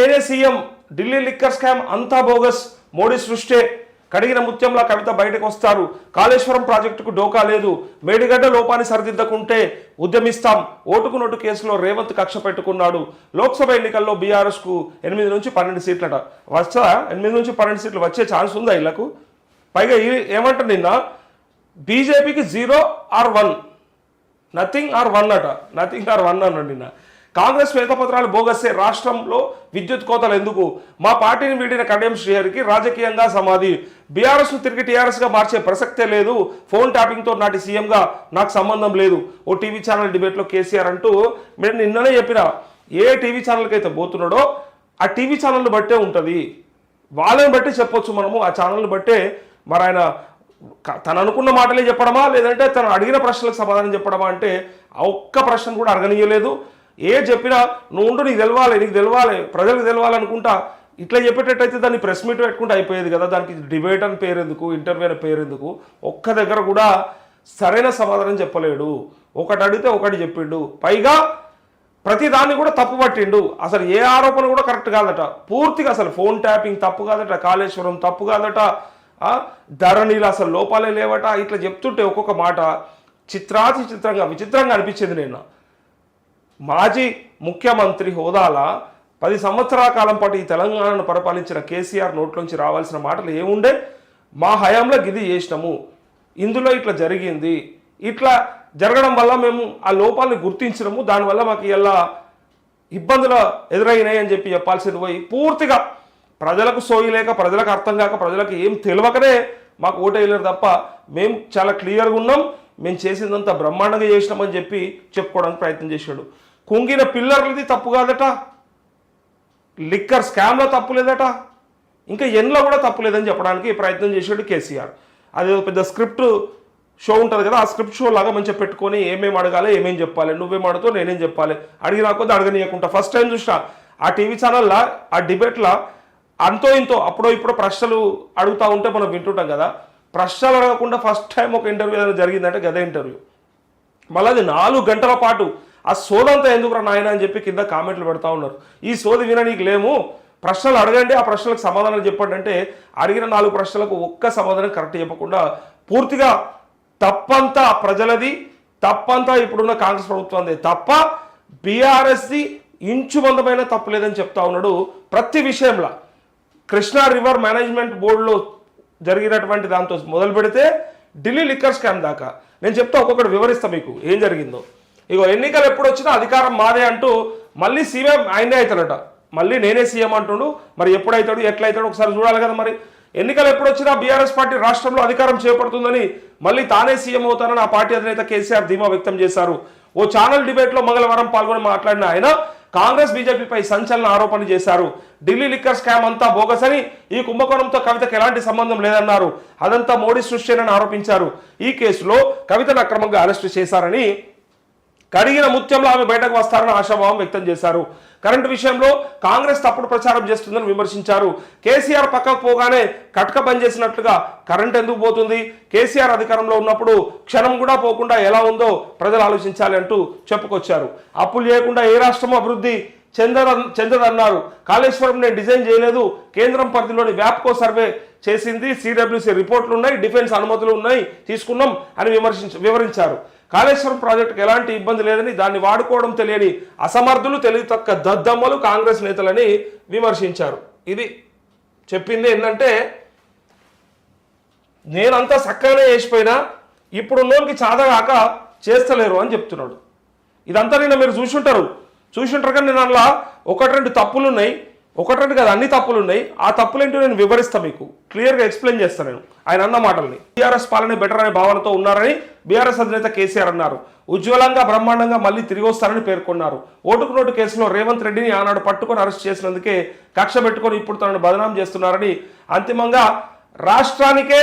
నేనే CM. Delhi liquor scam అంతా bogus. Modi సృష్టే. కడిగిన ముత్యంలా కవిత బయటకు వస్తారు. కాళేశ్వరం ప్రాజెక్టుకు డోకా లేదు. మేడిగడ్డ లోపాన్ని సరిదిద్దకుంటే ఉద్యమిస్తాం. ఓటుకు నోటు కేసులో రేవంత్ కక్ష పెట్టుకున్నాడు. లోక్సభ ఎన్నికల్లో బీఆర్ఎస్కు ఎనిమిది నుంచి పన్నెండు సీట్లట. వచ్చా? ఎనిమిది నుంచి పన్నెండు సీట్లు వచ్చే ఛాన్స్ ఉందా ఇళ్ళకు? పైగా ఈ- ఏమంట నిన్న? బీజేపీకి zero or one. Nothing or one అట. నథింగ్ ఆర్ వన్ అన్నాడు నిన్న. కాంగ్రెస్ శ్వేతపత్రాలు బోగస్సే రాష్ట్రంలో విద్యుత్ కోతలు ఎందుకు? మా పార్టీని వీడిన కడియం శ్రీహరికి రాజకీయంగా సమాధి. బీఆర్ఎస్ను తిరిగి టీఆర్ఎస్గా మార్చే ప్రసక్తే లేదు. ఫోన్ ట్యాపింగ్తో నాటి సీఎంగా నాకు సంబంధం లేదు. ఓ టీవీ ఛానల్ డిబేట్లో కేసీఆర్ అంటూ మీరు నిన్ననే చెప్పిన. ఏ టీవీ ఛానల్కి అయితే పోతున్నాడో ఆ టీవీ ఛానల్ని బట్టే ఉంటుంది. వాళ్ళని బట్టి చెప్పొచ్చు మనము. ఆ ఛానల్ని బట్టే మరి ఆయన తను అనుకున్న మాటలే చెప్పడమా? లేదంటే తను అడిగిన ప్రశ్నలకు సమాధానం చెప్పడమా? అంటే ఒక్క ప్రశ్న కూడా అడగనీయలేదు. ఏ చెప్పినా నువ్వు ఉండు నీకు తెలవాలి నీకు తెలవాలి ప్రజలకు తెలవాలనుకుంటా ఇట్లా చెప్పేటట్టయితే దాన్ని ప్రెస్ మీట్ పెట్టుకుంటే అయిపోయేది కదా దానికి డిబేట్ అని పేరు ఎందుకు ఇంటర్వ్యూ అని పేరు ఎందుకు ఒక్క దగ్గర కూడా సరైన సమాధానం చెప్పలేడు. ఒకటి అడిగితే ఒకటి చెప్పిండు. పైగా ప్రతి దాన్ని కూడా తప్పు పట్టిండు. అసలు ఏ ఆరోపణ కూడా కరెక్ట్ కాదట. పూర్తిగా అసలు ఫోన్ ట్యాపింగ్ తప్పు కాదట కాళేశ్వరం తప్పు కాదట ఆ, ధరణిలో అసలు లోపాలే లేవట ఇట్లా చెప్తుంటే ఒక్కొక్క మాట చిత్రాతి చిత్రంగా విచిత్రంగా అనిపించింది నేను మాజీ ముఖ్యమంత్రి హోదాల పది సంవత్సరాల కాలం పాటు ఈ తెలంగాణను పరిపాలించిన కేసీఆర్ నోట్లోంచి రావాల్సిన మాటలు ఏముండే? మా హయాంలో గిది చేసినాము. ఇందులో ఇట్లా జరిగింది. ఇట్లా జరగడం వల్ల మేము ఆ లోపాలని గుర్తించినము. దానివల్ల మాకు ఇలా ఇబ్బందులు ఎదురైనాయి అని చెప్పి చెప్పాల్సింది పోయి పూర్తిగా ప్రజలకు సోయలేక ప్రజలకు అర్థం కాక ప్రజలకు ఏం తెలియకనే మాకు ఓటేయలేరు తప్ప మేము చాలా క్లియర్గా ఉన్నాం. మేము చేసిందంతా బ్రహ్మాండంగా చేసినామని చెప్పి చెప్పుకోవడానికి ప్రయత్నం చేశాడు. కుంగిన పిల్లర్లది తప్పు కాదట. లిక్కర్ స్కామ్లో తప్పు లేదట. ఇంకా ఎన్లో కూడా తప్పు లేదని చెప్పడానికి ప్రయత్నం చేసాడు కేసీఆర్. అది పెద్ద స్క్రిప్ట్ షో ఉంటుంది కదా ఆ స్క్రిప్ట్ షో లాగా మంచిగా పెట్టుకొని ఏమేమి అడగాలి ఏమేం చెప్పాలి నువ్వేం అడుగుతావు నేనేం చెప్పాలి. అడిగినా కొద్ది అడగనీయకుండా. ఫస్ట్ టైం చూసిన ఆ టీవీ ఛానల్లో ఆ డిబేట్లా అంతో ఇంతో అప్పుడో ఇప్పుడు ప్రశ్నలు అడుగుతూ ఉంటే మనం వింటుంటాం కదా. ప్రశ్నలు అడగకుండా ఫస్ట్ టైం ఒక ఇంటర్వ్యూ ఏదైనా జరిగిందంటే గదే ఇంటర్వ్యూ మళ్ళీ అది నాలుగు గంటల పాటు ఆ సోదంతా ఎందుకురా నాయన అని చెప్పి కింద కామెంట్లు పెడతా ఉన్నారు. ఈ సోది విననీకి లేము. ప్రశ్నలు అడగండి ఆ ప్రశ్నలకు సమాధానం చెప్పండి అంటే అడిగిన నాలుగు ప్రశ్నలకు ఒక్క సమాధానం కరెక్ట్ చెప్పకుండా పూర్తిగా తప్పంతా ప్రజలది తప్పంతా ఇప్పుడున్న కాంగ్రెస్ ప్రభుత్వంది తప్ప బీఆర్ఎస్ది ఇంచుమందమైన తప్పు లేదని చెప్తా ఉన్నాడు ప్రతి విషయంలో. కృష్ణా రివర్ మేనేజ్మెంట్ బోర్డులో జరిగినటువంటి దాంతో మొదలు పెడితే ఢిల్లీ లిక్కర్ స్కామ్ దాకా. నేను చెప్తా ఒక్కొక్కటి వివరిస్తా మీకు ఏం జరిగిందో. ఇగో ఎన్నికలు ఎప్పుడు వచ్చినా అధికారం మాదే అంటూ మళ్ళీ సీఎం ఆయనే అవుతాడట మళ్ళీ నేనే సీఎం అంటుండు. మరి ఎప్పుడైతాడు ఎట్లయితాడు ఒకసారి చూడాలి కదా మరి. ఎన్నికలు ఎప్పుడు వచ్చినా బీఆర్ఎస్ పార్టీ రాష్ట్రంలో అధికారం చేపడుతుందని మళ్ళీ తానే సీఎం అవుతానని ఆ పార్టీ అధినేత కేసీఆర్ ధీమా వ్యక్తం చేశారు. ఓ ఛానల్ డిబేట్లో మంగళవారం పాల్గొని మాట్లాడిన ఆయన కాంగ్రెస్ బీజేపీపై సంచలన ఆరోపణలు చేశారు. ఢిల్లీ లిక్కర్ స్కామ్ అంతా బోగసని ఈ కుంభకోణంతో కవితకు ఎలాంటి సంబంధం లేదన్నారు. అదంతా మోడీ సృష్టినని ఆరోపించారు. ఈ కేసులో కవితను అక్రమంగా అరెస్టు చేశారని కడిగిన ముత్యంలో ఆమె బయటకు వస్తారని ఆశాభావం వ్యక్తం చేశారు. కరెంటు విషయంలో కాంగ్రెస్ తప్పుడు ప్రచారం చేస్తుందని విమర్శించారు. కేసీఆర్ పక్కకు పోగానే కటక బంద్ చేసినట్లుగా కరెంట్ ఎందుకు పోతుంది? కేసీఆర్ అధికారంలో ఉన్నప్పుడు క్షణం కూడా పోకుండా ఎలా ఉందో ప్రజలు ఆలోచించాలి అంటూ చెప్పుకొచ్చారు. అప్పులు చేయకుండా ఏ రాష్ట్రం అభివృద్ధి చెందద చెందదన్నారు. కాళేశ్వరం నేను డిజైన్ చేయలేదు. కేంద్రం పరిధిలోని వ్యాప్కో సర్వే చేసింది. సిడబ్ల్యూసీ రిపోర్ట్లు ఉన్నాయి. డిఫెన్స్ అనుమతులు ఉన్నాయి. తీసుకున్నాం అని విమర్శించ వివరించారు. కాళేశ్వరం ప్రాజెక్టుకు ఎలాంటి ఇబ్బంది లేదని దాన్ని వాడుకోవడం తెలియని అసమర్థులు తెలివి తక్క దద్దమ్మలు కాంగ్రెస్ నేతలని విమర్శించారు. ఇది చెప్పింది ఏంటంటే నేనంతా చక్కగానే చేసిపోయినా ఇప్పుడు ఉన్నోనికి చాదగాక చేస్తలేరు అని చెప్తున్నాడు. ఇదంతా నిన్న మీరు చూసుంటారు. చూసుంటారు కానీ నేను అందులో ఒకటి రెండు తప్పులు ఉన్నాయి ఒకటి రెండు కాదు అన్ని తప్పులు ఉన్నాయి ఆ తప్పులేంటో నేను వివరిస్తాను మీకు. క్లియర్గా ఎక్స్ప్లెయిన్ చేస్తాను నేను. ఆయన అన్న మాటల్ని. బీఆర్ఎస్ పాలన బెటర్ అనే భావనతో ఉన్నారని బీఆర్ఎస్ అధినేత కేసీఆర్ అన్నారు. ఉజ్వలంగా బ్రహ్మాండంగా మళ్ళీ తిరిగి వస్తారని పేర్కొన్నారు. ఓటుకు నోటు కేసులో రేవంత్ రెడ్డిని ఆనాడు పట్టుకొని అరెస్ట్ చేసినందుకే కక్ష పెట్టుకొని ఇప్పుడు తనను బదనాం చేస్తున్నారని అంతిమంగా రాష్ట్రానికే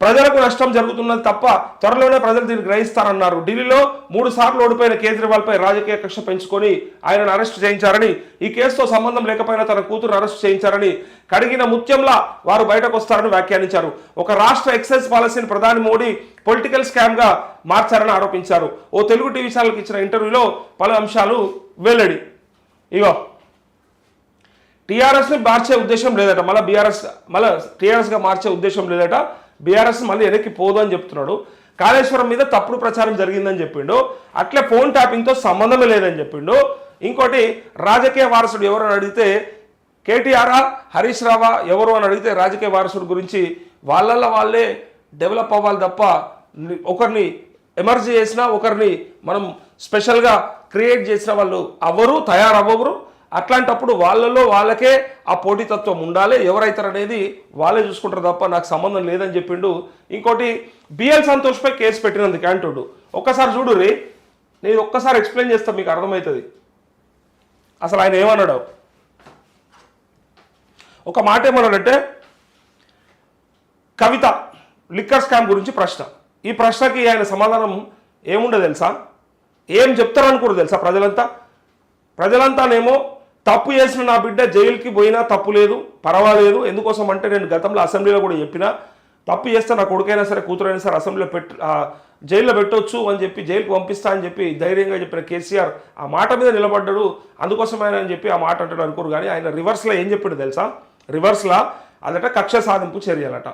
ప్రజలకు నష్టం జరుగుతున్నది తప్ప త్వరలోనే ప్రజలు దీన్ని గ్రహిస్తారన్నారు. ఢిల్లీలో మూడు సార్లు ఓడిపోయిన కేజ్రీవాల్పై రాజకీయ కక్ష పెంచుకొని ఆయనను అరెస్ట్ చేయించారని ఈ కేసుతో సంబంధం లేకపోయినా తన కూతురు అరెస్ట్ చేయించారని కడిగిన ముత్యంలా వారు బయటకు వస్తారని వ్యాఖ్యానించారు. ఒక రాష్ట్ర ఎక్సైజ్ పాలసీని ప్రధాని మోడీ పొలిటికల్ స్కామ్గా మార్చారని ఆరోపించారు. ఓ తెలుగు టీవీ ఛానల్కి ఇచ్చిన ఇంటర్వ్యూలో పలు అంశాలు వెల్లడి. ఇగో టీఆర్ఎస్ని మార్చే ఉద్దేశం లేదట. మళ్ళీ బీఆర్ఎస్ మళ్ళీ టీఆర్ఎస్గా మార్చే ఉద్దేశం లేదట. బీఆర్ఎస్ మళ్ళీ వెనక్కి పోదు అని చెప్తున్నాడు. కాళేశ్వరం మీద తప్పుడు ప్రచారం జరిగిందని చెప్పిండు. అట్లే ఫోన్ ట్యాపింగ్తో సంబంధమే లేదని చెప్పిండు. ఇంకోటి రాజకీయ వారసుడు ఎవరు అని అడిగితే కేటీఆర్ హరీష్ రావా ఎవరు అని అడిగితే రాజకీయ వారసుడు గురించి వాళ్ళల్లో వాళ్ళే డెవలప్ అవ్వాలి తప్ప ఒకరిని ఎమర్జీ చేసినా ఒకరిని మనం స్పెషల్గా క్రియేట్ చేసిన వాళ్ళు అవ్వరు తయారవ్వరు. అట్లాంటప్పుడు వాళ్ళలో వాళ్ళకే ఆ పోటీతత్వం ఉండాలి. ఎవరైతారనేది వాళ్ళే చూసుకుంటారు తప్ప నాకు సంబంధం లేదని చెప్పిండు. ఇంకోటి బిఎల్ సంతోష్పై కేసు పెట్టినందుకు అంటుడు. ఒక్కసారి చూడు రే నేను ఒక్కసారి ఎక్స్ప్లెయిన్ చేస్తా మీకు అర్థమవుతుంది. అసలు ఆయన ఏమన్నాడు? ఒక మాట ఏమన్నాడంటే కవిత లిక్కర్ స్కామ్ గురించి ప్రశ్న. ఈ ప్రశ్నకి ఆయన సమాధానం ఏముండదు తెలుసా? ఏం చెప్తారనుకోరు తెలుసా ప్రజలంతా? ప్రజలంతానేమో తప్పు చేసిన నా బిడ్డ జైలుకి పోయినా తప్పు లేదు పర్వాలేదు. ఎందుకోసం అంటే నేను గతంలో అసెంబ్లీలో కూడా చెప్పిన తప్పు చేస్తే నా కొడుకైనా సరే కూతురైనా సరే అసెంబ్లీలో పెట్టు జైల్లో పెట్టొచ్చు అని చెప్పి జైలుకి పంపిస్తా అని చెప్పి ధైర్యంగా చెప్పిన కేసీఆర్ ఆ మాట మీద నిలబడ్డాడు. అందుకోసం ఆయన అని చెప్పి ఆ మాట అంటాడు అనుకోరు కానీ ఆయన రివర్స్లో ఏం చెప్పాడు తెలుసా? రివర్స్లో అదట కక్ష సాధింపు చర్యలట.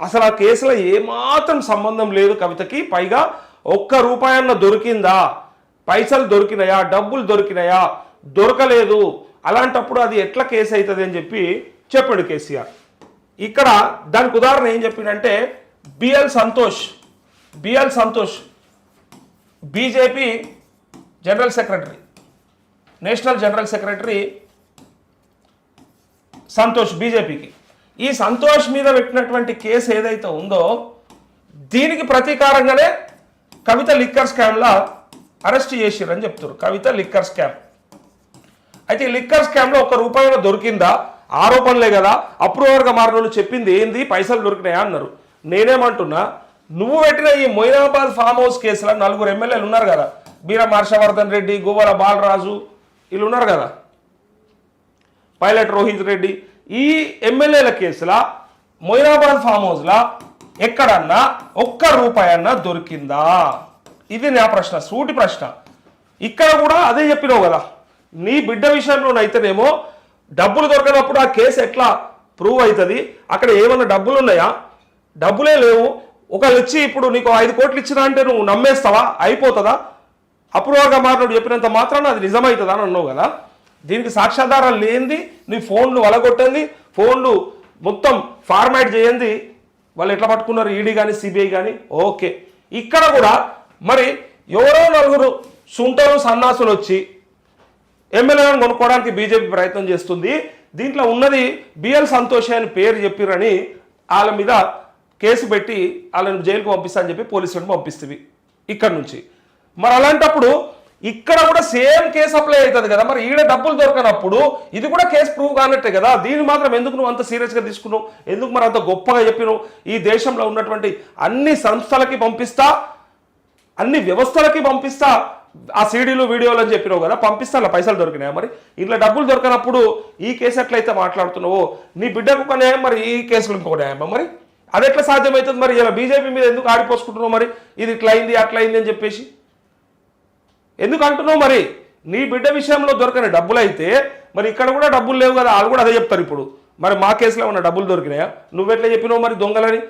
అసలు ఆ కేసులో ఏమాత్రం సంబంధం లేదు కవితకి. పైగా ఒక్క రూపాయన్న దొరికిందా? పైసలు దొరికినాయా? డబ్బులు దొరికినాయా? దొరకలేదు. అలాంటప్పుడు అది ఎట్లా కేసు అవుతుంది అని చెప్పి చెప్పాడు కేసీఆర్. ఇక్కడ దానికి ఉదాహరణ ఏం చెప్పిండంటే BL Santhosh BL Santhosh BJP general secretary national general secretary Santhosh బీజేపీకి. ఈ సంతోష్ మీద పెట్టినటువంటి కేసు ఏదైతే ఉందో దీనికి ప్రతీకారంగానే కవిత లిక్కర్ స్కామ్లా అరెస్ట్ చేసిరని చెప్తారు కవిత లిక్కర్ స్కామ్. అయితే ఈ లిక్కర్ స్కామ్లో ఒక రూపాయి దొరికిందా? ఆరోపణలే కదా. అప్రూవర్గా మారిన చెప్పింది ఏంది? పైసలు దొరికినాయా అన్నారు. నేనేమంటున్నా నువ్వు పెట్టిన ఈ మొయినాబాద్ ఫామ్ హౌస్ కేసులో నలుగురు ఎమ్మెల్యేలు ఉన్నారు కదా. బీర హర్షవర్ధన్ రెడ్డి గువ్వల బాలరాజు వీళ్ళు ఉన్నారు కదా. పైలట్ రోహిత్ రెడ్డి. ఈ ఎమ్మెల్యేల కేసులా మొయినాబాద్ ఫామ్ హౌస్లా ఎక్కడన్నా ఒక్క రూపాయి అన్నా దొరికిందా? ఇది నా ప్రశ్న సూటి ప్రశ్న. ఇక్కడ కూడా అదే చెప్పినావు కదా. నీ బిడ్డ విషయంలోనైతేనేమో డబ్బులు దొరకనప్పుడు ఆ కేసు ఎట్లా ప్రూవ్ అవుతుంది? అక్కడ ఏమైనా డబ్బులు ఉన్నాయా? డబ్బులే లేవు. ఒకళ్ళు ఇచ్చి ఇప్పుడు నీకు ఐదు కోట్లు ఇచ్చినా అంటే నువ్వు నమ్మేస్తావా? అయిపోతుందా? అప్రూవర్గా మారినప్పుడు చెప్పినంత మాత్రాన అది నిజమవుతుందా అని అన్నావు కదా? దీనికి సాక్ష్యాధారాలు లేనిది నీ ఫోన్లు వలగొట్టింది ఫోన్లు మొత్తం ఫార్మాట్ చేయండి వాళ్ళు ఎట్లా పట్టుకున్నారు? ఈడీ కానీ సిబిఐ కానీ ఓకే. ఇక్కడ కూడా మరి ఎవరో నలుగురు సుంటలు సన్నాసులు వచ్చి ఎమ్మెల్యేలను కొనుక్కోవడానికి బీజేపీ ప్రయత్నం చేస్తుంది. దీంట్లో ఉన్నది బిఎల్ సంతోష్ అని పేరు చెప్పిరని వాళ్ళ మీద కేసు పెట్టి వాళ్ళని జైలుకు పంపిస్తా అని చెప్పి పోలీసులను పంపిస్తుంది ఇక్కడ నుంచి. మరి అలాంటప్పుడు ఇక్కడ కూడా సేమ్ కేసు అప్లై అవుతుంది కదా. మరి ఈడ డబ్బులు దొరకనప్పుడు ఇది కూడా కేసు ప్రూవ్ కానట్టే కదా. దీన్ని మాత్రం ఎందుకు నువ్వు అంత సీరియస్గా తీసుకున్నావు? ఎందుకు మరి అంత గొప్పగా చెప్పినావు? ఈ దేశంలో ఉన్నటువంటి అన్ని సంస్థలకి పంపిస్తా అన్ని వ్యవస్థలకి పంపిస్తా ఆ సీడీలు వీడియోలు అని చెప్పినావు కదా పంపిస్తాను పైసలు దొరికినాయా మరి? ఇట్లా డబ్బులు దొరకనప్పుడు ఈ కేసు ఎట్లయితే మాట్లాడుతున్నావో నీ బిడ్డకు ఒక న్యాయం మరి ఈ కేసులు ఇంకొక న్యాయమా మరి? అది ఎట్లా సాధ్యమవుతుంది మరి? ఇలా బీజేపీ మీద ఎందుకు ఆడిపోసుకుంటున్నావు మరి? ఇది ఇట్లా అయింది అట్లా అయింది అని చెప్పేసి? ఎందుకు అంటున్నావు మరి? నీ బిడ్డ విషయంలో దొరకని డబ్బులు అయితే మరి ఇక్కడ కూడా డబ్బులు లేవు కదా వాళ్ళు కూడా అదే చెప్తారు ఇప్పుడు. మరి మా కేసులో ఉన్న డబ్బులు దొరికినాయా? నువ్వెట్లా చెప్పినావు మరి దొంగలని?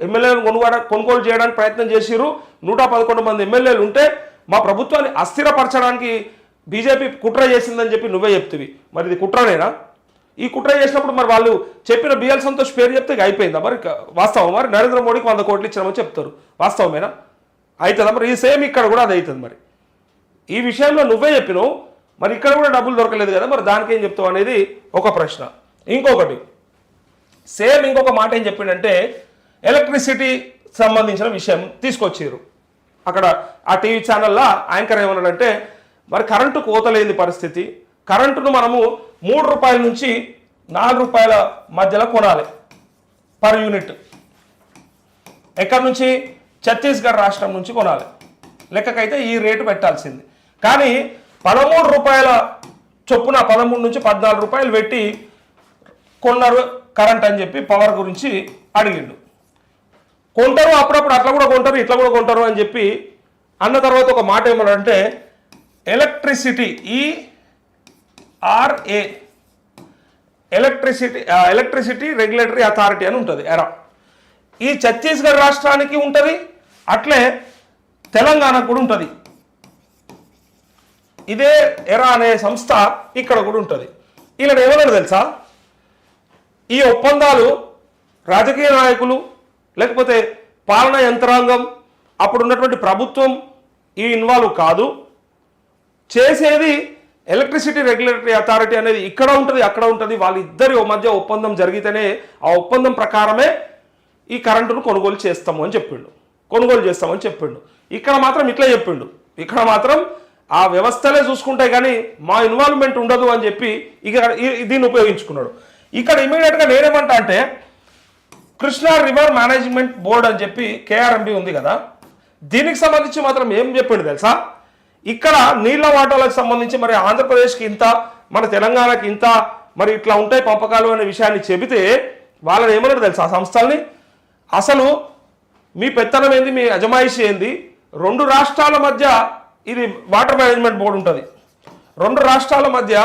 ఎమ్మెల్యేలను కొనుగోడ కొనుగోలు చేయడానికి ప్రయత్నం చేసిరు నూట పదకొండు మంది ఎమ్మెల్యేలు ఉంటే మా ప్రభుత్వాన్ని అస్థిరపరచడానికి బీజేపీ కుట్ర చేసిందని చెప్పి నువ్వే చెప్తివి. మరి ఇది కుట్రనేనా? ఈ కుట్ర చేసినప్పుడు మరి వాళ్ళు చెప్పిన బిఎల్ సంతోష్ పేరు చెప్తే అయిపోయిందా? మరి వాస్తవం మరి నరేంద్ర మోడీకి వంద కోట్లు ఇచ్చినామని చెప్తారు. వాస్తవమేనా? అవుతుందా మరి? ఈ సేమ్ ఇక్కడ కూడా అది అవుతుంది మరి. ఈ విషయంలో నువ్వే చెప్పినావు. మరి ఇక్కడ కూడా డబ్బులు దొరకలేదు కదా? మరి దానికి ఏం చెప్తావు అనేది ఒక ప్రశ్న. ఇంకొకటి. సేమ్ ఇంకొక మాట ఏం చెప్పిండంటే ఎలక్ట్రిసిటీ సంబంధించిన విషయం తీసుకొచ్చారు అక్కడ ఆ టీవీ ఛానల్లో యాంకర్ ఏమన్నాడంటే మరి కరెంటు కోతలేని పరిస్థితి. కరెంటును మనము మూడు రూపాయల నుంచి నాలుగు రూపాయల మధ్యలో కొనాలి పర్ యూనిట్. ఎక్కడి నుంచి? ఛత్తీస్గఢ్ రాష్ట్రం నుంచి కొనాలి. లెక్కకైతే ఈ రేటు పెట్టాల్సింది. కానీ పదమూడు రూపాయల చొప్పున పదమూడు నుంచి పద్నాలుగు రూపాయలు పెట్టి కొన్నారు కరెంట్ అని చెప్పి పవర్ గురించి అడిగిండు. కొంటారు అప్పుడప్పుడు అట్లా కూడా కొంటారు ఇట్లా కూడా కొంటారు అని చెప్పి అన్న తర్వాత ఒక మాట ఏమన్నాడంటే ఎలక్ట్రిసిటీ ఈ RA electricity electricity regulatory authority అని ఉంటుంది ఎరా. ఈ ఛత్తీస్గఢ్ రాష్ట్రానికి ఉంటుంది అట్లే తెలంగాణకు కూడా ఉంటుంది. ఇదే ఎరా అనే సంస్థ ఇక్కడ కూడా ఉంటుంది. ఇలా ఏమన్నారు తెలుసా? ఈ ఒప్పందాలు రాజకీయ నాయకులు లేకపోతే పాలనా యంత్రాంగం అప్పుడు ఉన్నటువంటి ప్రభుత్వం ఈ ఇన్వాల్వ్ కాదు. చేసేది ఎలక్ట్రిసిటీ రెగ్యులేటరీ అథారిటీ అనేది ఇక్కడ ఉంటుంది అక్కడ ఉంటుంది. వాళ్ళిద్దరి మధ్య ఒప్పందం జరిగితేనే ఆ ఒప్పందం ప్రకారమే ఈ కరెంటును కొనుగోలు చేస్తాము అని చెప్పిండు. కొనుగోలు చేస్తామని చెప్పిండు. ఇక్కడ మాత్రం ఇట్లా చెప్పిండు. ఇక్కడ మాత్రం ఆ వ్యవస్థలే చూసుకుంటే కానీ మా ఇన్వాల్వ్మెంట్ ఉండదు అని చెప్పి ఇక దీన్ని ఉపయోగించుకున్నాడు. ఇక్కడ ఇమీడియట్గా నేనేమంటా అంటే కృష్ణా రివర్ మేనేజ్మెంట్ బోర్డ్ అని చెప్పి కేఆర్ఎంబి ఉంది కదా. దీనికి సంబంధించి మాత్రం ఏం చెప్పిండు తెలుసా? ఇక్కడ నీళ్ళ వాటాలకు సంబంధించి మరి ఆంధ్రప్రదేశ్కి ఇంత మన తెలంగాణకి ఇంత మరి ఇట్లా ఉంటాయి పంపకాలు అనే విషయాన్ని చెబితే వాళ్ళని ఏమన్నాడు తెలుసా ఆ సంస్థల్ని? అసలు మీ పెత్తనం ఏంది మీ అజమాయిషి ఏంది? రెండు రాష్ట్రాల మధ్య ఇది వాటర్ మేనేజ్మెంట్ బోర్డు ఉంటుంది. రెండు రాష్ట్రాల మధ్య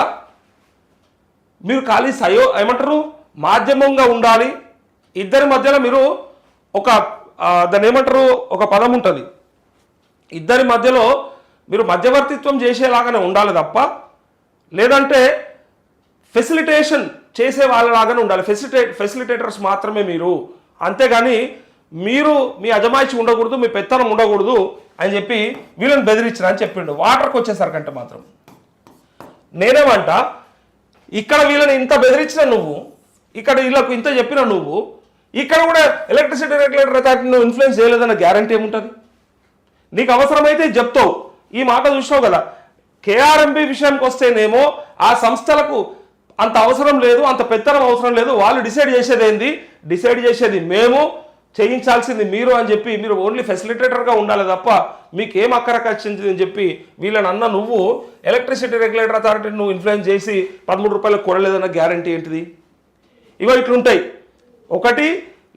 మీరు ఖాళీ సయో ఏమంటారు? మాధ్యమంగా ఉండాలి ఇద్దరి మధ్యలో మీరు ఒక దాన్ని ఏమంటారు ఒక పదం ఉంటుంది. ఇద్దరి మధ్యలో మీరు మధ్యవర్తిత్వం చేసేలాగానే ఉండాలి తప్ప లేదంటే ఫెసిలిటేషన్ చేసే వాళ్ళలాగానే ఉండాలి. ఫెసిలిటేట్ ఫెసిలిటేటర్స్ మాత్రమే మీరు. అంతేగాని మీరు మీ అజమాయిషి ఉండకూడదు మీ పెత్తనం ఉండకూడదు అని చెప్పి వీళ్ళని బెదిరించిన అని చెప్పిండు. వాటర్కి వచ్చేసరికంటే మాత్రం. నేనేమంట ఇక్కడ వీళ్ళని ఇంత బెదిరించిన నువ్వు ఇక్కడ వీళ్ళకు ఇంత చెప్పిన నువ్వు ఇక్కడ కూడా ఎలక్ట్రిసిటీ రెగ్యులేటర్ అథారిటీ నువ్వు ఇన్ఫ్లుయెన్స్ చేయలేదన్న గ్యారంటీ ఏముంటుంది? నీకు అవసరమైతే చెప్తావు. ఈ మాట చూసినావు కదా? కేఆర్ఎంబి విషయానికి వస్తేనేమో ఆ సంస్థలకు అంత అవసరం లేదు అంత పెత్తనం అవసరం లేదు. వాళ్ళు డిసైడ్ చేసేది ఏంది? డిసైడ్ చేసేది మేము చేయించాల్సింది మీరు అని చెప్పి మీరు ఓన్లీ ఫెసిలిటేటర్గా ఉండాలి తప్ప మీకేం ఏం అక్కరకు వచ్చింది అని చెప్పి వీళ్ళని అన్న నువ్వు ఎలక్ట్రిసిటీ రెగ్యులేటర్ అథారిటీని నువ్వు ఇన్ఫ్లుయెన్స్ చేసి పదమూడు రూపాయలకు కొనలేదన్న గ్యారంటీ ఏంటిది? ఇవో ఇట్లుంటాయి. ఒకటి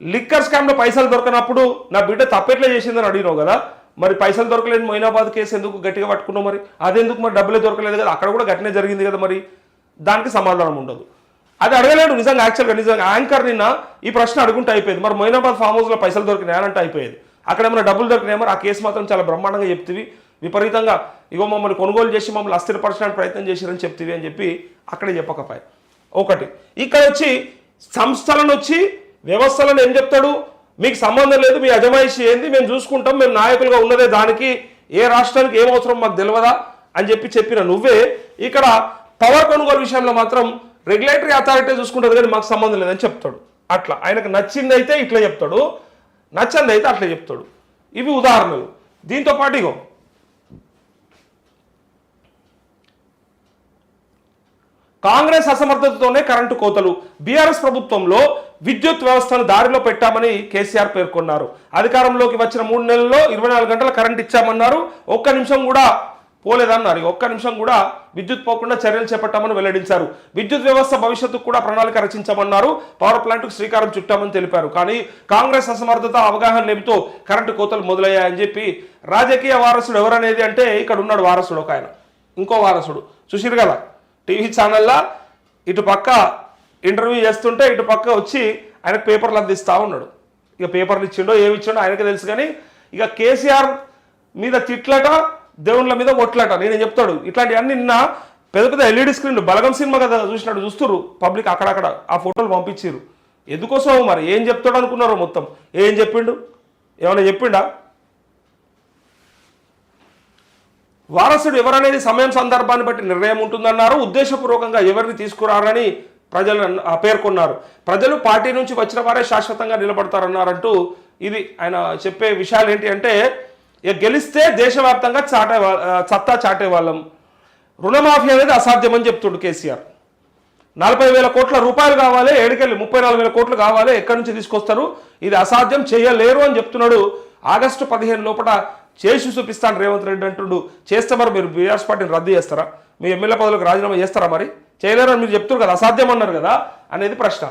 లిక్కర్ స్కామ్లో పైసలు దొరకనప్పుడు నా బిడ్డ తప్పెట్లా చేసిందని అడిగినావు కదా మరి పైసలు దొరకలేని మొయినాబాద్ కేసు ఎందుకు గట్టిగా పట్టుకున్నావు మరి? అదెందుకు మరి డబ్బులే దొరకలేదు కదా అక్కడ కూడా గట్టినే జరిగింది కదా మరి? దానికి సమాధానం ఉండదు. అది అడగలేడు నిజంగా యాక్చువల్గా నిజంగా. యాంకర్ నిన్న ఈ ప్రశ్న అడుగుంటే అయిపోయింది. మరి మొయినాబాద్ ఫామ్ హౌస్లో పైసలు దొరికినాయనంటే అయిపోయేది. అక్కడ ఏమైనా డబ్బులు దొరికినాయి మరి? ఆ కేసు మాత్రం చాలా బ్రహ్మాండంగా చెప్తివి. విపరీతంగా ఇగో మమ్మల్ని కొనుగోలు చేసి మమ్మల్ని అస్థిరపరచడానికి ప్రయత్నం చేశారని చెప్తివి అని చెప్పి అక్కడే చెప్పకపోయి ఒకటి ఇక్కడ వచ్చి సంస్థలను వచ్చి వ్యవస్థలను ఏం చెప్తాడు? మీకు సంబంధం లేదు మీ అజమాయిషి ఏంది? మేము చూసుకుంటాం మేము నాయకులుగా ఉన్నదే దానికి ఏ రాష్ట్రానికి ఏం అవసరం మాకు తెలియదా అని చెప్పి చెప్పిన నువ్వే ఇక్కడ పవర్ కొనుగోలు విషయంలో మాత్రం రెగ్యులేటరీ అథారిటీ చూసుకుంటుంది కానీ మాకు సంబంధం లేదని చెప్తాడు. అట్లా. ఆయనకు నచ్చింది అయితే ఇట్లా చెప్తాడు. నచ్చంది అయితే అట్లా చెప్తాడు. ఇవి ఉదాహరణలు. దీంతో పాటు ఇగో కాంగ్రెస్ అసమర్థతతోనే కరెంటు కోతలు. బీఆర్ఎస్ ప్రభుత్వంలో విద్యుత్ వ్యవస్థను దారిలో పెట్టామని కేసీఆర్ పేర్కొన్నారు. అధికారంలోకి వచ్చిన మూడు నెలల్లో ఇరవై నాలుగు గంటల కరెంట్ ఇచ్చామన్నారు. ఒక్క నిమిషం కూడా పోలేదన్నారు. ఒక్క నిమిషం కూడా విద్యుత్ పోకుండా చర్యలు చేపట్టామని వెల్లడించారు. విద్యుత్ వ్యవస్థ భవిష్యత్తుకు కూడా ప్రణాళిక రచించామన్నారు. పవర్ ప్లాంట్కు శ్రీకారం చుట్టామని తెలిపారు. కానీ కాంగ్రెస్ అసమర్థత అవగాహన లేమితో కరెంటు కోతలు మొదలయ్యాయని చెప్పి రాజకీయ వారసుడు ఎవరనేది అంటే ఇక్కడ ఉన్నాడు వారసుడు ఒక ఆయన. ఇంకో వారసుడు. సుశీర్ గల. టీవీ ఛానల్లో ఇటు పక్క ఇంటర్వ్యూ చేస్తుంటే ఇటు పక్క వచ్చి ఆయనకు పేపర్లు అందిస్తూ ఉన్నాడు. ఇక పేపర్లు ఇచ్చిండో ఏమి ఇచ్చిండో ఆయనకే తెలుసు కానీ ఇక కేసీఆర్ మీద తిట్లట దేవుళ్ళ మీద ఒట్లట నేను చెప్తాడు? ఇట్లాంటివన్నీ నిన్న పెద్ద పెద్ద ఎల్ఈడి స్క్రీన్లు బలగం సినిమా కదా చూసినట్టు చూస్తురు పబ్లిక్ అక్కడక్కడ ఆ ఫోటోలు పంపించారు ఎందుకోసం మరి? ఏం చెప్తాడు అనుకున్నారో మొత్తం? ఏం చెప్పిండు? ఏమైనా చెప్పిండా? వారసుడు ఎవరనేది సమయం సందర్భాన్ని బట్టి నిర్ణయం ఉంటుందన్నారు. ఉద్దేశపూర్వకంగా ఎవరిని తీసుకురారని ప్రజలు పేర్కొన్నారు. ప్రజలు పార్టీ నుంచి వచ్చిన వారే శాశ్వతంగా నిలబడతారన్నారంటూ ఇది ఆయన చెప్పే విషయాలు ఏంటి అంటే ఇక గెలిస్తే దేశవ్యాప్తంగా చాటే వా- సత్తా చాటే వాళ్ళం. రుణమాఫీ అనేది అసాధ్యమని చెప్తుండు కేసీఆర్. నలభై వేల కోట్ల రూపాయలు కావాలి ఏడుకెళ్ళి ముప్పై నాలుగు వేల కోట్లు కావాలి ఎక్కడి నుంచి తీసుకొస్తారు? ఇది అసాధ్యం చేయలేరు అని చెప్తున్నాడు. ఆగస్టు పదిహేను లోపల చేసి చూపిస్తాను రేవంత్ రెడ్డి అంటుండు చేస్తే మరి మీరు బీఆర్ఎస్ పార్టీని రద్దు చేస్తారా? మీ ఎమ్మెల్యే పదవులకు రాజీనామా చేస్తారా మరి? చేయలేరని మీరు చెప్తున్నారు కదా అసాధ్యం అన్నారు కదా అనేది ప్రశ్న.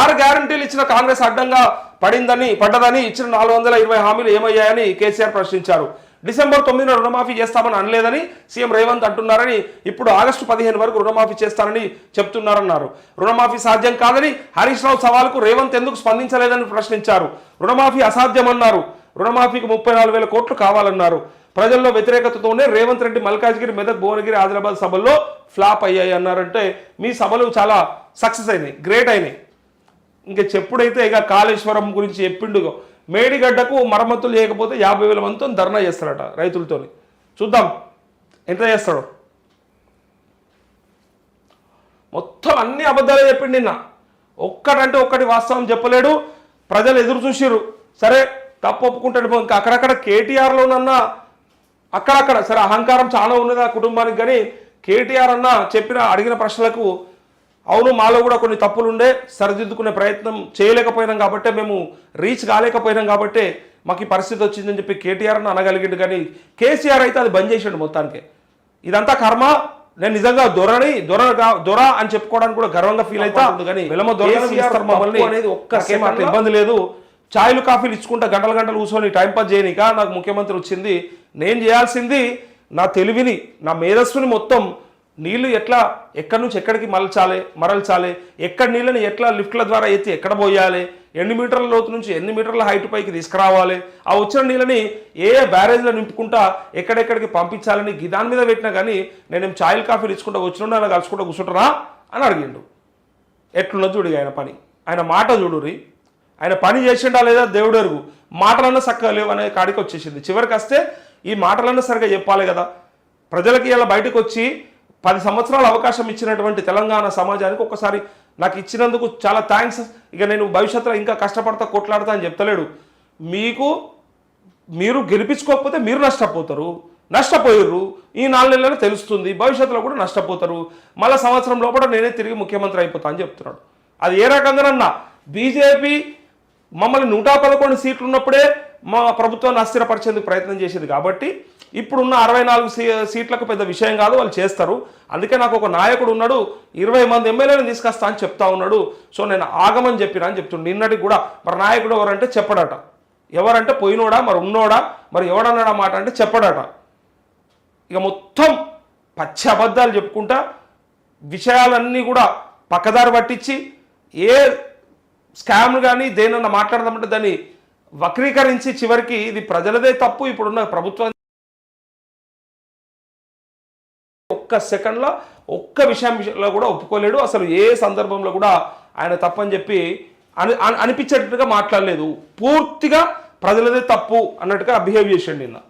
ఆరు గ్యారంటీలు ఇచ్చిన కాంగ్రెస్ అడ్డంగా పడిందని పడ్డదని ఇచ్చిన నాలుగు వందల ఇరవై హామీలు ఏమయ్యాయని కేసీఆర్ ప్రశ్నించారు. డిసెంబర్ తొమ్మిదిన రుణమాఫీ చేస్తామని అనలేదని సీఎం రేవంత్ అంటున్నారని ఇప్పుడు ఆగస్టు పదిహేను వరకు రుణమాఫీ చేస్తానని చెప్తున్నారన్నారు. రుణమాఫీ సాధ్యం కాదని హరీష్ రావు సవాల్కు రేవంత్ ఎందుకు స్పందించలేదని ప్రశ్నించారు. రుణమాఫీ అసాధ్యమన్నారు. రుణమాఫీకి ముప్పై నాలుగు వేల కోట్లు కావాలన్నారు. ప్రజల్లో వ్యతిరేకతతోనే రేవంత్ రెడ్డి మల్కాజ్గిరి మెదక్ భువనగిరి ఆదిలాబాద్ సభల్లో ఫ్లాప్ అయ్యాయి అన్నారంటే మీ సభలు చాలా సక్సెస్ అయినాయి గ్రేట్ అయినాయి. ఇంకా చెప్పుడైతే ఇక కాళేశ్వరం గురించి చెప్పిండు మేడిగడ్డకు మరమ్మతులు చేయకపోతే యాభై వేల మందితో ధర్నా చేస్తారట రైతులతో చూద్దాం ఎంత చేస్తాడు. మొత్తం అన్ని అబద్ధాలే చెప్పిండు నిన్న. ఒక్కటంటే ఒక్కటి వాస్తవం చెప్పలేడు. ప్రజలు ఎదురు చూసిర్రు. సరే తప్పు ఒప్పుకుంటాడు ఇంకా అక్కడక్కడ కేటీఆర్లోనన్నా అక్కడక్కడ సరే అహంకారం చాలా ఉన్నది ఆ కుటుంబానికి కానీ కేటీఆర్ అన్న చెప్పిన అడిగిన ప్రశ్నలకు అవును మాలో కూడా కొన్ని తప్పులు ఉండే సరిదిద్దుకునే ప్రయత్నం చేయలేకపోయినాం కాబట్టే మేము రీచ్ కాలేకపోయినాం కాబట్టే మాకు ఈ పరిస్థితి వచ్చిందని చెప్పి కేటీఆర్ అని అనగలిగిండు. కానీ కేసీఆర్ అయితే అది బంద్ చేసిండు మొత్తానికి. ఇదంతా కర్మ నేను నిజంగా దొరని దొర దొర అని చెప్పుకోవడానికి కూడా గర్వంగా ఫీల్ అవుతా కానీ మమ్మల్ని. అనేది ఒక్క అట్లా ఇబ్బంది లేదు. ఛాయ్లు కాఫీలు ఇచ్చుకుంటా గంటల గంటలు కూర్చొని టైం పాస్ చేయనిక నాకు ముఖ్యమంత్రి వచ్చింది. నేను చేయాల్సింది నా తెలివిని నా మేధస్సుని మొత్తం నీళ్ళు ఎట్లా ఎక్కడి నుంచి ఎక్కడికి మలచాలి మరల్చాలి ఎక్కడ నీళ్ళని ఎట్లా లిఫ్ట్ల ద్వారా ఎత్తి ఎక్కడ పోయాలి ఎన్ని మీటర్ల లోతు నుంచి ఎన్ని మీటర్ల హైట్ పైకి తీసుకురావాలి ఆ వచ్చిన నీళ్ళని ఏ ఏ బ్యారేజ్లో నింపుకుంటా ఎక్కడెక్కడికి పంపించాలని దాని మీద పెట్టినా కానీ నేనేం ఛాయల్ కాఫీలు ఇచ్చుకుంటా వచ్చిన అలా కలుసుకుంటా కూర్చుంటారా అని అడిగిండు. ఎట్లున్నది చూడు ఆయన పని. ఆయన మాట చూడురి ఆయన పని చేసిండా లేదా దేవుడు ఎరుగు మాటలన్నా చక్కగా లేవు అనే కాడికి వచ్చేసింది. చివరికి వస్తే ఈ మాటలన్నా సరిగా చెప్పాలి కదా. ప్రజలకి ఇలా బయటకు వచ్చి పది సంవత్సరాల అవకాశం ఇచ్చినటువంటి తెలంగాణ సమాజానికి ఒక్కసారి నాకు ఇచ్చినందుకు చాలా థ్యాంక్స్. ఇక నేను భవిష్యత్తులో ఇంకా కష్టపడతా కొట్లాడతా అని చెప్తలేడు. మీకు మీరు గెలిపించుకోకపోతే మీరు నష్టపోతారు. నష్టపోయారు ఈ నాలుగు నెలలు తెలుస్తుంది. భవిష్యత్తులో కూడా నష్టపోతారు. మళ్ళీ సంవత్సరం లోపల నేనే తిరిగి ముఖ్యమంత్రి అయిపోతా అని చెప్తున్నాడు. అది ఏ రకంగానన్నా బీజేపీ మమ్మల్ని నూట పదకొండు సీట్లు ఉన్నప్పుడే మా ప్రభుత్వాన్ని అస్థిరపరిచేందుకు ప్రయత్నం చేసేది కాబట్టి ఇప్పుడున్న అరవై నాలుగు సీ సీట్లకు పెద్ద విషయం కాదు వాళ్ళు చేస్తారు. అందుకే నాకు ఒక నాయకుడు ఉన్నాడు ఇరవై మంది ఎమ్మెల్యేలను తీసుకొస్తా అని చెప్తా ఉన్నాడు. సో నేను ఆగమని చెప్పినా అని చెప్తుండే. నిన్నటికి కూడా మరి నాయకుడు ఎవరంటే చెప్పడట. ఎవరంటే పోయినోడా మరి ఉన్నోడా మరి ఎవడన్నాడా మాట అంటే చెప్పడట. ఇక మొత్తం పచ్చి అబద్ధాలు చెప్పుకుంటా విషయాలన్నీ కూడా పక్కదారి పట్టించి ఏ స్కామ్లు కానీ దేనన్నా మాట్లాడదామంటే దాన్ని వక్రీకరించి చివరికి ఇది ప్రజలదే తప్పు ఇప్పుడున్న ప్రభుత్వం ఒక్క సెకండ్లో ఒక్క విషయం విషయంలో కూడా ఒప్పుకోలేడు. అసలు ఏ సందర్భంలో కూడా ఆయన తప్పని చెప్పి అని అని- అనిపించేటట్టుగా మాట్లాడలేదు. పూర్తిగా ప్రజలదే తప్పు అన్నట్టుగా బిహేవ్ చేసిండు నిన్న